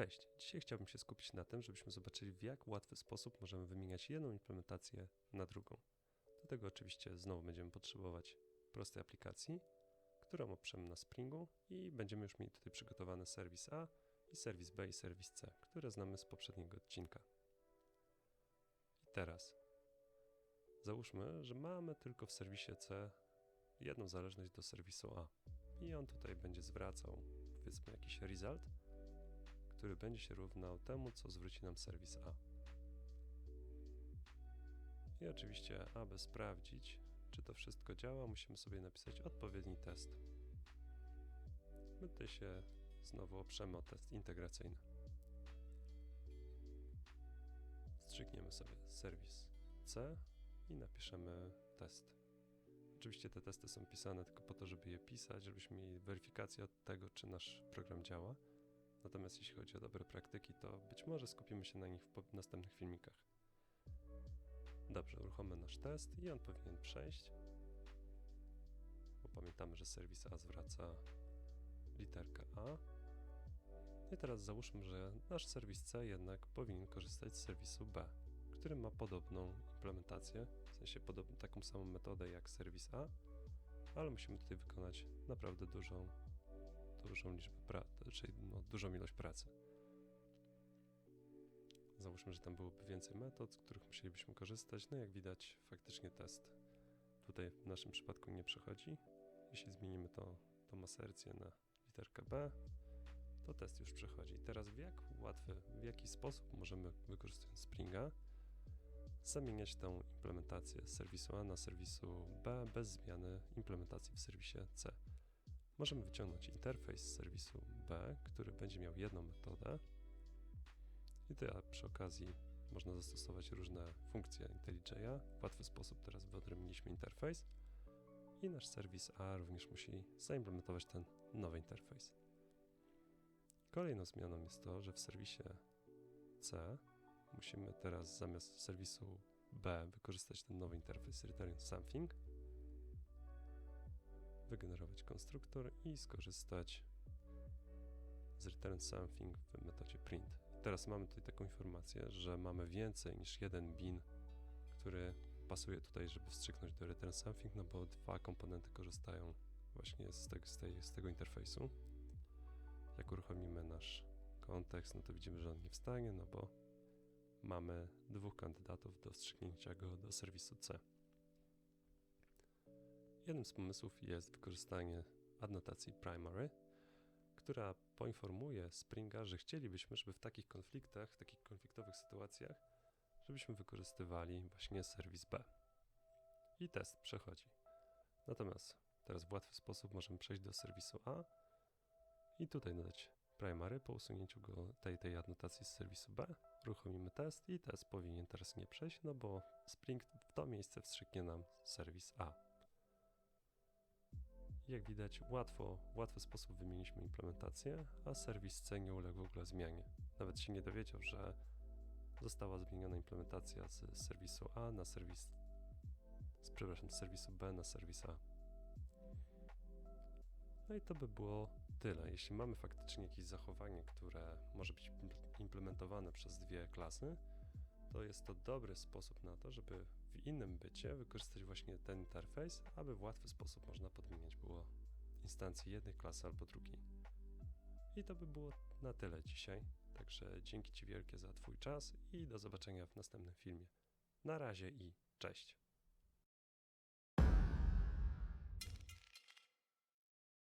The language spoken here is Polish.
Cześć, dzisiaj chciałbym się skupić na tym, żebyśmy zobaczyli w jak łatwy sposób możemy wymieniać jedną implementację na drugą. Do tego oczywiście znowu będziemy potrzebować prostej aplikacji, którą oprzemy na Springu i będziemy już mieli tutaj przygotowany serwis A i serwis B i serwis C, które znamy z poprzedniego odcinka. I teraz załóżmy, że mamy tylko w serwisie C jedną zależność do serwisu A i on tutaj będzie zwracał powiedzmy jakiś result, który będzie się równał temu, co zwróci nam serwis A. I oczywiście, aby sprawdzić, czy to wszystko działa, musimy sobie napisać odpowiedni test. My tutaj się znowu oprzemy o test integracyjny. Strzykniemy sobie serwis C i napiszemy test. Oczywiście te testy są pisane tylko po to, żeby je pisać, żebyśmy mieli weryfikację od tego, czy nasz program działa. Natomiast jeśli chodzi o dobre praktyki, to być może skupimy się na nich w następnych filmikach. Dobrze, uruchommy nasz test i on powinien przejść. Bo pamiętamy, że serwis A zwraca literkę A. I teraz załóżmy, że nasz serwis C jednak powinien korzystać z serwisu B, który ma podobną implementację, w sensie podobną, taką samą metodę jak serwis A, ale musimy tutaj wykonać naprawdę dużą dużą liczbę pracy, czyli no, dużą ilość pracy. Załóżmy, że tam byłoby więcej metod, z których musielibyśmy korzystać. No jak widać, faktycznie test tutaj w naszym przypadku nie przechodzi. Jeśli zmienimy to, tą asercję na literkę B, to test już przechodzi. Teraz w jak łatwy, w jaki sposób możemy wykorzystując Springa zamieniać tą implementację serwisu A na serwisu B bez zmiany implementacji w serwisie C. Możemy wyciągnąć interfejs z serwisu B, który będzie miał jedną metodę. I tutaj przy okazji można zastosować różne funkcje IntelliJ'a. W łatwy sposób teraz wyodrębniliśmy interfejs i nasz serwis A również musi zaimplementować ten nowy interfejs. Kolejną zmianą jest to, że w serwisie C musimy teraz zamiast serwisu B wykorzystać ten nowy interfejs return something wygenerować konstruktor i skorzystać z return something w metodzie print. Teraz mamy tutaj taką informację, że mamy więcej niż jeden bin, który pasuje tutaj, żeby wstrzyknąć do return something, no bo dwa komponenty korzystają właśnie z tego, z, tej, z tego interfejsu. Jak uruchomimy nasz kontekst, no to widzimy, że on nie wstanie, no bo mamy dwóch kandydatów do wstrzyknięcia go do serwisu C. Jednym z pomysłów jest wykorzystanie adnotacji primary, która poinformuje Springa, że chcielibyśmy, żeby w takich konfliktach, w takich konfliktowych sytuacjach, żebyśmy wykorzystywali właśnie serwis B. I test przechodzi. Natomiast teraz w łatwy sposób możemy przejść do serwisu A i tutaj dodać primary po usunięciu go tej, tej adnotacji z serwisu B. Uruchomimy test i test powinien teraz nie przejść, no bo Spring w to miejsce wstrzyknie nam serwis A. Jak widać, łatwo, łatwy sposób wymieniliśmy implementację, a serwis C nie uległ w ogóle zmianie. Nawet się nie dowiedział, że została zmieniona implementacja z serwisu A na serwis, z, przepraszam, z serwisu B na serwis A. No i to by było tyle. Jeśli mamy faktycznie jakieś zachowanie, które może być implementowane przez dwie klasy, to jest to dobry sposób na to, żeby w innym bycie wykorzystać właśnie ten interfejs, aby w łatwy sposób można podmieniać było instancje jednej klasy albo drugiej. I to by było na tyle dzisiaj. Także dzięki Ci wielkie za Twój czas i do zobaczenia w następnym filmie. Na razie i cześć.